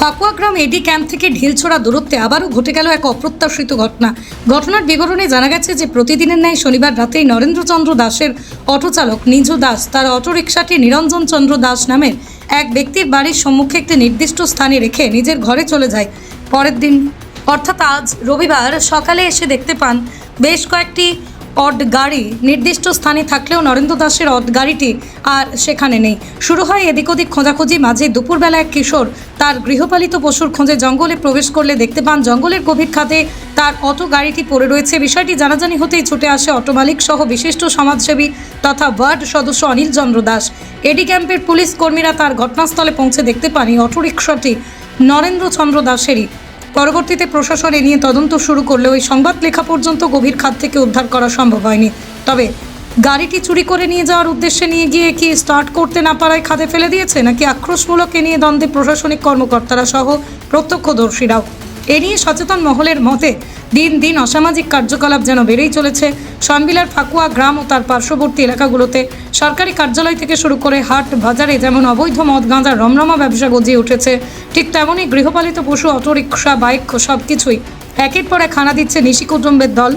ফাকুয়াগ্রাম এডি camp থেকে ঢিলছোড়া দূরত্বে আবারও ঘটে গেল এক অপ্রত্যাশিত ঘটনা। ঘটনার বিবরণে জানা গেছে যে প্রতিদিনের ন্যায় শনিবার রাতেই নরেন্দ্রচন্দ্র দাসের অটোচালক নিজু দাস তার অটোরিকশাটি নিরঞ্জন চন্দ্র দাস নামের এক ব্যক্তির বাড়ির সম্মুখে একটি নির্দিষ্ট স্থানে রেখে নিজের ঘরে চলে যায়। পরের দিন, অর্থাৎ আজ রবিবার সকালে এসে দেখতে পান, বেশ কয়েকটি অড গাড়ি নির্দিষ্ট স্থানে থাকলেও নরেন্দ্র দাসের অড গাড়িটি আর সেখানে নেই। শুরু হয় এদিক ওদিক খোঁজাখুঁজি, মাঝে দুপুরবেলা এক কিশোর তার গৃহপালিত পশুর খোঁজে জঙ্গলে প্রবেশ করলে দেখতে পান জঙ্গলের গভীর খাতে তার অটো গাড়িটি পড়ে রয়েছে। বিষয়টি জানাজানি হতেই ছুটে আসে অটো মালিক সহ বিশিষ্ট সমাজসেবী তথা ওয়ার্ড সদস্য অনিল চন্দ্র দাস। এডি ক্যাম্পের পুলিশ কর্মীরা তার ঘটনাস্থলে পৌঁছে দেখতে পান এই অটোরিকশাটি নরেন্দ্র চন্দ্র দাসেরই। পরবর্তীতে প্রশাসন এ নিয়ে তদন্ত শুরু করলেও ওই সংবাদ লেখা পর্যন্ত গভীর খাত থেকে উদ্ধার করা সম্ভব হয়নি। তবে গাড়িটি চুরি করে নিয়ে যাওয়ার উদ্দেশ্যে নিয়ে গিয়ে কি স্টার্ট করতে না পারায় খাদে ফেলে দিয়েছে, নাকি আক্রোশমূলক এ নিয়ে দ্বন্দ্বে প্রশাসনিক কর্মকর্তারা সহ প্রত্যক্ষদর্শীরাও? এ নিয়ে সচেতন মহলের মতে দিন দিন অসামাজিক কার্যকলাপ যেন বেড়েই চলেছে। সনবিলার ফাকুয়া গ্রাম ও তার পার্শ্ববর্তী এলাকাগুলোতে সরকারি কার্যালয় থেকে শুরু করে হাট বাজারে যেমন অবৈধ মদ গাঁজার রমরমা ব্যবসা গজিয়ে উঠেছে, ঠিক তেমনই গৃহপালিত পশু, অটোরিকশা, বাইক সব কিছুই একের পর এক হানা দিচ্ছে নিশি কুটুম্বের দল।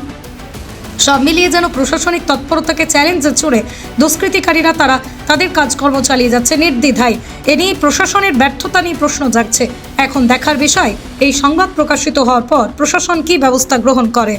সব মিলিয়ে যেন প্রশাসনিক তৎপরতাকে চ্যালেঞ্জে ছুড়ে দুষ্কৃতিকারীরা তারা তাদের কাজকর্ম চালিয়ে যাচ্ছে নির্দ্বিধায়। এ নিয়ে প্রশাসনের ব্যর্থতা নিয়ে প্রশ্ন জাগছে। এখন দেখার বিষয় এই সংবাদ প্রকাশিত হওয়ার পর প্রশাসন কি ব্যবস্থা গ্রহণ করে?